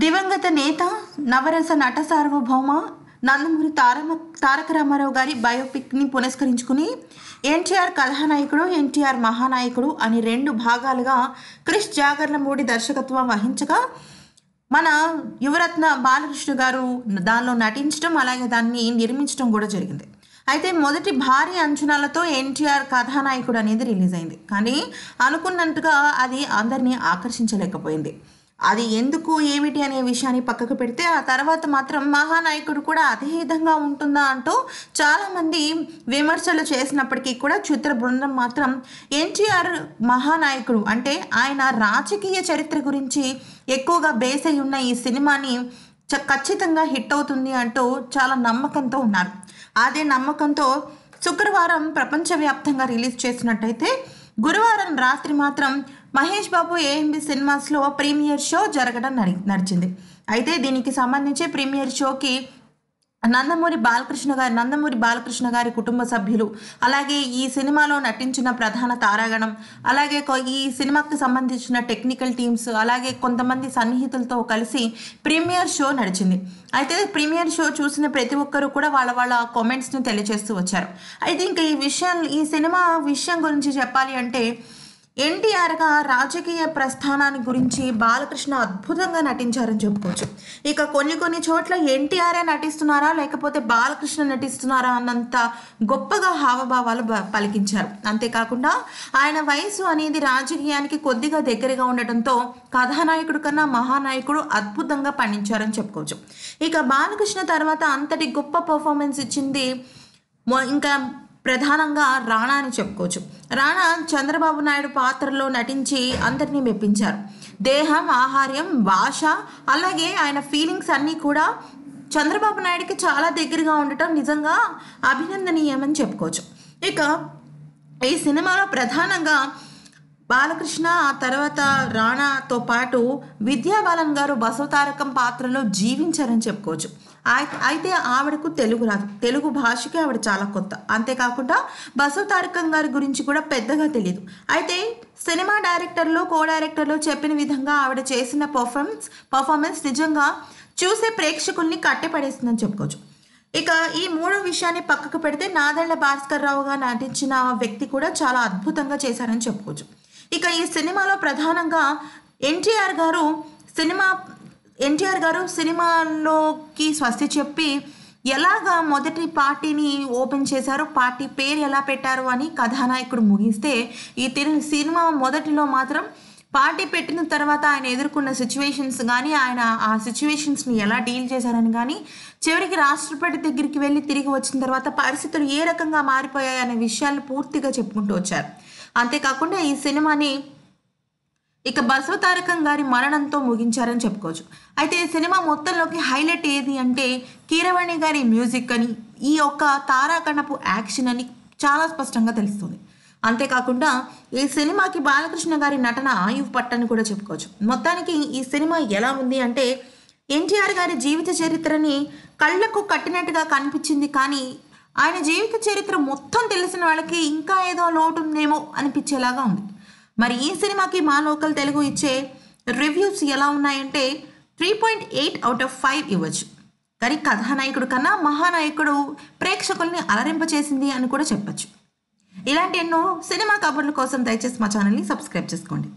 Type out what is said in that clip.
దివంగత నేత నవరస నట సార్వభౌమ నందమూరి తారమ తారక రామారావు గారి బయోపిక్ని పురస్కరించుకుని ఎన్టీఆర్ కథానాయకుడు ఎన్టీఆర్ మహానాయకుడు అని రెండు భాగాలుగా క్రిష్ జాగర్లమూడి దర్శకత్వం వహించగా మన యువరత్న బాలకృష్ణ గారు దానిలో నటించడం అలాగే దాన్ని నిర్మించడం కూడా జరిగింది. అయితే మొదటి భారీ అంచనాలతో ఎన్టీఆర్ కథానాయకుడు అనేది రిలీజ్ అయింది. కానీ అనుకున్నట్టుగా అది అందరినీ ఆకర్షించలేకపోయింది. అది ఎందుకు ఏమిటి అనే విషయాన్ని పక్కకు పెడితే ఆ తర్వాత మాత్రం మహానాయకుడు కూడా అదే విధంగా ఉంటుందా అంటూ చాలామంది విమర్శలు చేసినప్పటికీ కూడా చిత్ర బృందం మాత్రం ఎన్టీఆర్ మహానాయకుడు అంటే ఆయన రాజకీయ చరిత్ర గురించి ఎక్కువగా బేస్ అయి ఉన్న ఈ సినిమాని చ ఖచ్చితంగా హిట్ అవుతుంది అంటూ చాలా నమ్మకంతో ఉన్నారు. అదే నమ్మకంతో శుక్రవారం ప్రపంచవ్యాప్తంగా రిలీజ్ చేసినట్టయితే గురువారం రాత్రి మాత్రం మహేష్ బాబు ఏఎంబి సినిమాస్లో ప్రీమియర్ షో జరగడం నడి నడిచింది. అయితే దీనికి సంబంధించి ప్రీమియర్ షోకి నందమూరి బాలకృష్ణ గారి నందమూరి బాలకృష్ణ గారి కుటుంబ సభ్యులు అలాగే ఈ సినిమాలో నటించిన ప్రధాన తారాగణం అలాగే ఈ సినిమాకు సంబంధించిన టెక్నికల్ టీమ్స్ అలాగే కొంతమంది సన్నిహితులతో కలిసి ప్రీమియర్ షో నడిచింది. అయితే ప్రీమియర్ షో చూసిన ప్రతి ఒక్కరూ కూడా వాళ్ళ వాళ్ళ కామెంట్స్ని తెలియజేస్తూ వచ్చారు. అయితే ఇంకా ఈ విషయం ఈ సినిమా విషయం గురించి చెప్పాలి అంటే ఎన్టీఆర్గా రాజకీయ ప్రస్థానాన్ని గురించి బాలకృష్ణ అద్భుతంగా నటించారని చెప్పుకోవచ్చు. ఇక కొన్ని కొన్ని చోట్ల ఎన్టీఆర్ఏ నటిస్తున్నారా లేకపోతే బాలకృష్ణ నటిస్తున్నారా అన్నంత గొప్పగా హావభావాలు బ- పలికించారు. అంతేకాకుండా ఆయన వయసు అనేది రాజకీయానికి కొద్దిగా దగ్గరగా ఉండటంతో కథానాయకుడు కన్నా మహానాయకుడు అద్భుతంగా పండించారని చెప్పుకోవచ్చు. ఇక బాలకృష్ణ తర్వాత అంతటి గొప్ప పర్ఫార్మెన్స్ ఇచ్చింది ఇంకా ప్రధానంగా రాణా అని చెప్పుకోవచ్చు. రాణా చంద్రబాబు నాయుడు పాత్రలో నటించి అందరినీ మెప్పించారు. దేహం ఆహార్యం భాష అలాగే ఆయన ఫీలింగ్స్ అన్నీ కూడా చంద్రబాబు నాయుడుకి చాలా దగ్గరగా ఉండటం నిజంగా అభినందనీయమని చెప్పుకోవచ్చు. ఇక ఈ సినిమాలో ప్రధానంగా బాలకృష్ణ ఆ తర్వాత రాణాతో పాటు విద్యాబాలన్ గారు బసవతారకం పాత్రలో జీవించారని చెప్పుకోవచ్చు. అయితే ఆవిడకు తెలుగు రాదు. తెలుగు భాషకి ఆవిడ చాలా కొత్త. అంతేకాకుండా బసవతారకం గారి గురించి కూడా పెద్దగా తెలియదు అయితే సినిమా డైరెక్టర్లు కో డైరెక్టర్లు చెప్పిన విధంగా ఆవిడ చేసిన పర్ఫార్మెన్స్ పర్ఫార్మెన్స్ నిజంగా చూసే ప్రేక్షకుల్ని కట్టిపడేస్తుందని చెప్పుకోవచ్చు. ఇక ఈ మూడో విషయాన్ని పక్కకు పెడితే నాదెళ్ళ భాస్కర్ రావుగా నటించిన వ్యక్తి కూడా చాలా అద్భుతంగా చేశారని చెప్పుకోవచ్చు. ఇక ఈ సినిమాలో ప్రధానంగా ఎన్టీఆర్ గారు సినిమా ఎన్టీఆర్ గారు సినిమాలోకి స్వస్తి చెప్పి ఎలాగా మొదటి పార్టీని ఓపెన్ చేశారు పార్టీ పేరు ఎలా పెట్టారు అని కథానాయకుడు ముగిస్తే ఈ తిరు సినిమా మొదటిలో మాత్రం పార్టీ పెట్టిన తర్వాత ఆయన ఎదుర్కొన్న సిచ్యువేషన్స్ కానీ ఆయన ఆ సిచ్యువేషన్స్ని ఎలా డీల్ చేశారని కానీ చివరికి రాష్ట్రపతి దగ్గరికి వెళ్ళి తిరిగి వచ్చిన తర్వాత పరిస్థితులు ఏ రకంగా మారిపోయాయి అనే విషయాలు పూర్తిగా చెప్పుకుంటూ వచ్చారు. అంతేకాకుండా ఈ సినిమాని ఇక బసవతారకం గారి మరణంతో ముగించారని చెప్పుకోవచ్చు. అయితే ఈ సినిమా మొత్తంలోకి హైలైట్ ఏది అంటే కీరవాణి గారి మ్యూజిక్ అని ఈ యొక్క తారాకణపు యాక్షన్ అని చాలా స్పష్టంగా తెలుస్తుంది. అంతేకాకుండా ఈ సినిమాకి బాలకృష్ణ గారి నటన ఆయువు పట్టని కూడా చెప్పుకోవచ్చు. మొత్తానికి ఈ సినిమా ఎలా ఉంది అంటే ఎన్టీఆర్ గారి జీవిత చరిత్రని కళ్ళకు కట్టినట్టుగా కనిపించింది కానీ ఆయన జీవిత చరిత్ర మొత్తం తెలిసిన వాళ్ళకి ఇంకా ఏదో లోటు ఉందేమో అనిపించేలాగా ఉంది. మరి ఈ సినిమాకి మా లోకల్ తెలుగు ఇచ్చే రివ్యూస్ ఎలా ఉన్నాయంటే three point eight out of five ఇవ్వచ్చు. కానీ కథానాయకుడు కన్నా మహానాయకుడు ప్రేక్షకుల్ని అలరింపచేసింది అని కూడా చెప్పచ్చు. ఇలాంటి ఎన్నో సినిమా కబుర్ల కోసం దయచేసి మా ఛానల్ని సబ్స్క్రైబ్ చేసుకోండి.